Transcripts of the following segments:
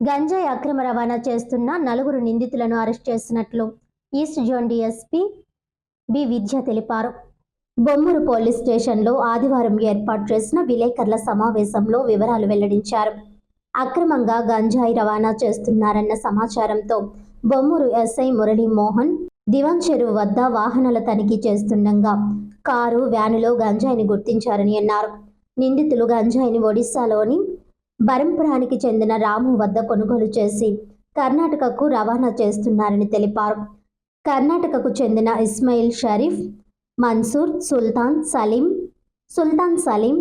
గంజాయి అక్రమ రవాణా చేస్తున్న నలుగురు నిందితులను అరెస్ట్ చేసినట్లు east zone DSP B Vidya తెలిపారు. బొమ్మూరు పోలీస్ స్టేషన్లో ఆదివారం ఏర్పాటు చేసిన విలేకరుల సమావేశంలో వివరాలు వెల్లడించారు. అక్రమంగా గంజాయి రవాణా చేస్తున్నారన్న సమాచారంతో బొమ్మూరు ఎస్ఐ మురళీమోహన్ దివాన్ చెరువు వద్ద వాహనాల తనిఖీ చేస్తుండగా కారు వ్యానులో గంజాయిని గుర్తించారని అన్నారు. నిందితులు గంజాయిని ఒడిశాలోని బరంపురానికి చెందిన రాము వద్ద కొనుగోలు చేసి కర్ణాటకకు రవాణా చేస్తున్నారని తెలిపారు. కర్ణాటకకు చెందిన ఇస్మాయిల్ షరీఫ్ మన్సూర్ సుల్తాన్ సలీం సుల్తాన్ సలీం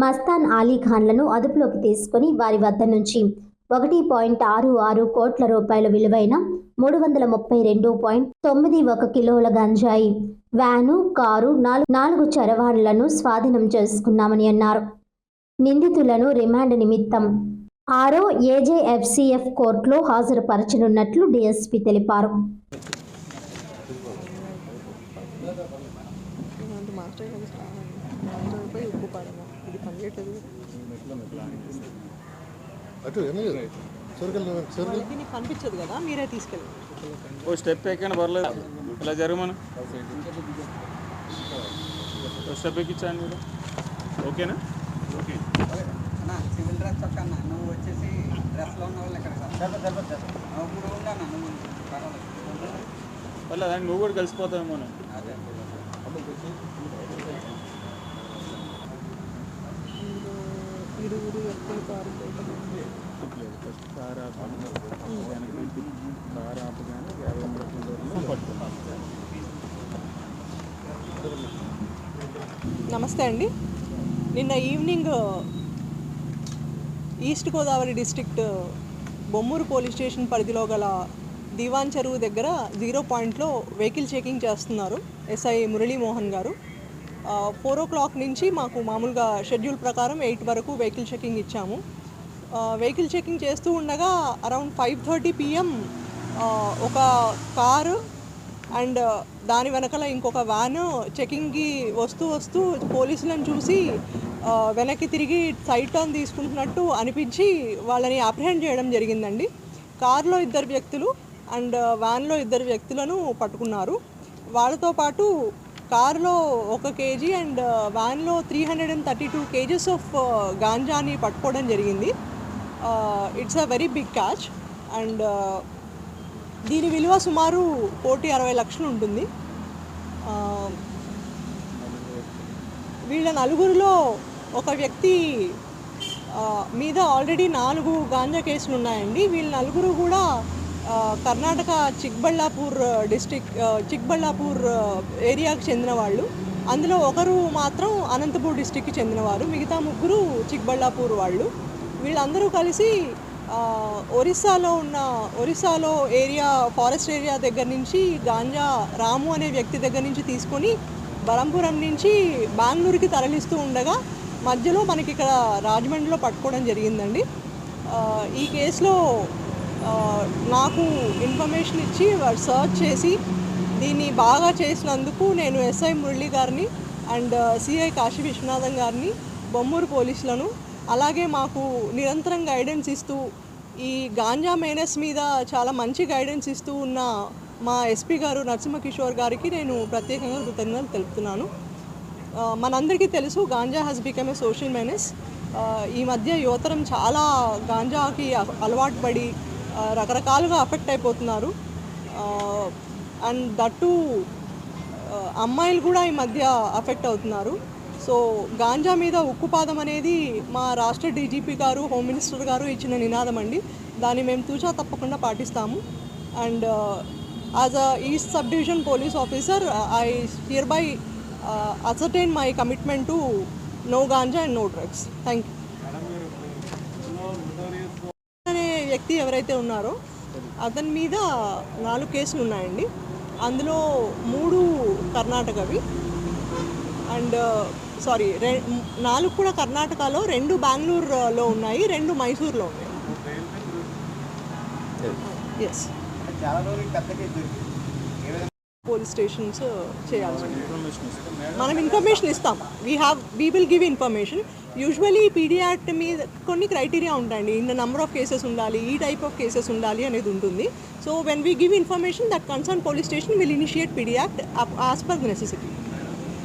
మస్తాన్ అలీ ఖాన్లను అదుపులోకి తీసుకుని వారి వద్ద నుంచి ఒకటి పాయింట్ ఆరు ఆరు కోట్ల రూపాయల విలువైన మూడు వందల ముప్పై రెండు పాయింట్ తొమ్మిది ఒక కిలోల గంజాయి వ్యాను కారు నాలుగు నాలుగు చరవాణులను స్వాధీనం చేసుకున్నామని అన్నారు. నిందితులను రిమాండ్ నిమిత్తం. ఆరో ఏజేఎఫ్సిఎఫ్ కోర్టులో హాజరుపరచనున్నట్లు డీఎస్పీ తెలిపారు. కనిపించదు కదా మీరే తీసుకెళ్ళి. స్టెప్ పర్లేదు. ఇలా జరగమను. స్టెప్ ఎక్కించాను ఓకేనా? సివిల్ డ్రెస్ చొక్క అన్న నువ్వు వచ్చేసి డ్రెస్లో ఉన్న వాళ్ళు ఇక్కడ ఇప్పుడు ఉండన్న నువ్వు పర్లేదు కూడా కలిసిపోతావేమో అదే ఇరువురు వ్యక్తులు కారు ఫస్ట్ కార్ ఆపగానే కార్ ఆపగానే యాభై మీటర్ల దూరంలో పట్టుకున్నాను నమస్తే అండి. నిన్న evening east Godavari district Bommuru police station పరిధిలో గల దివాన్ చెరువు దగ్గర జీరో పాయింట్లో వెహికల్ చెకింగ్ చేస్తున్నారు ఎస్ఐ మురళీమోహన్ గారు. ఫోర్ ఓ క్లాక్ నుంచి మాకు మామూలుగా షెడ్యూల్ ప్రకారం ఎయిట్ వరకు వెహికల్ చెకింగ్ ఇచ్చాము. వెహికల్ చెకింగ్ చేస్తూ ఉండగా అరౌండ్ ఫైవ్ థర్టీ పిఎం ఒక కారు అండ్ దాని వెనకాల ఇంకొక వ్యాన్ చెకింగ్కి వస్తూ వస్తూ పోలీసులను చూసి వెనక్కి తిరిగి సైడ్ టర్న్ తీసుకుంటున్నట్టు అనిపించి వాళ్ళని అప్రహెండ్ చేయడం జరిగిందండి. కారులో ఇద్దరు వ్యక్తులు అండ్ వ్యాన్లో uh, ఇద్దరు వ్యక్తులను పట్టుకున్నారు. వాళ్ళతో పాటు కారులో ఒక కేజీ అండ్ వ్యాన్లో three hundred and thirty two KGs of గాంజాని పట్టుకోవడం జరిగింది. It's a very big catch and దీని విలువ సుమారు కోటి అరవై లక్షలు ఉంటుంది. Uh, వీళ్ళ నలుగురిలో ఒక వ్యక్తి మీద ఆల్రెడీ నాలుగు గాంజా కేసులు ఉన్నాయండి. వీళ్ళ నలుగురు కూడా కర్ణాటక చిక్బళ్ళాపూర్ డిస్టిక్ చిక్బళ్ళాపూర్ ఏరియాకు ఏరియాకి చెందిన వాళ్ళు. అందులో ఒకరు మాత్రం అనంతపూర్ డిస్టిక్కి చెందినవారు. మిగతా ముగ్గురు చిక్బళ్ళాపూర్ వాళ్ళు. వీళ్ళందరూ కలిసి ఒరిస్సాలో ఉన్న ఒరిస్సాలో ఏరియా ఫారెస్ట్ ఏరియా దగ్గర నుంచి గాంజా రాము అనే వ్యక్తి దగ్గర నుంచి తీసుకొని బరంపురం నుంచి బెంగళూరుకి తరలిస్తూ ఉండగా మధ్యలో మనకి ఇక్కడ రాజమండ్రిలో పట్టుకోవడం జరిగిందండి. ఈ కేసులో నాకు ఇన్ఫర్మేషన్ ఇచ్చి వాడు సర్చ్ చేసి దీన్ని బాగా చేసినందుకు నేను ఎస్ఐ మురళి గారిని అండ్ సిఐ కాశీ విశ్వనాథన్ గారిని బొమ్మూరు పోలీసులను అలాగే మాకు నిరంతరం గైడెన్స్ ఇస్తూ ఈ గాంజా మేనస్ మీద చాలా మంచి గైడెన్స్ ఇస్తూ ఉన్న మా ఎస్పీ గారు నరసింహకిషోర్ గారికి నేను ప్రత్యేకంగా కృతజ్ఞతలు తెలుపుతున్నాను. మనందరికీ తెలుసు ganja has become a social menace ఈ మధ్య యువతరం చాలా గాంజాకి అలవాటు పడి రకరకాలుగా అఫెక్ట్ అయిపోతున్నారు. అండ్ దట్టు అమ్మాయిలు కూడా ఈ మధ్య అఫెక్ట్ అవుతున్నారు. సో గాంజా మీద ఉక్కుపాదం అనేది మా రాష్ట్ర డీజీపీ గారు హోమ్ మినిస్టర్ గారు ఇచ్చిన నినాదం అండి. దాన్ని మేము తూచా తప్పకుండా పాటిస్తాము. And as a east subdivision police officer I hereby ascertain my commitment to no ganja and no drugs thank you అనే వ్యక్తి ఎవరైతే ఉన్నారో అతని మీద నాలుగు కేసులు ఉన్నాయండి. అందులో మూడు కర్ణాటకవి అండ్ సారీ రె నాలుగు కూడా కర్ణాటకలో రెండు బెంగళూరులో ఉన్నాయి రెండు మైసూర్లో ఉన్నాయి. ఎస్ చాలా పెద్ద కేసు విధంగా పోలీస్ స్టేషన్స్ చేయాల్సి మేడం. మనం ఇన్ఫర్మేషన్ ఇస్తాం. We have we will give information usually PD Act మీద కొన్ని క్రైటీరియా ఉంటాయండి. ఇన్ నెంబర్ ఆఫ్ కేసెస్ ఉండాలి ఈ టైప్ ఆఫ్ కేసెస్ ఉండాలి అనేది ఉంటుంది. So when we give information that concern police station will initiate PD Act as per necessity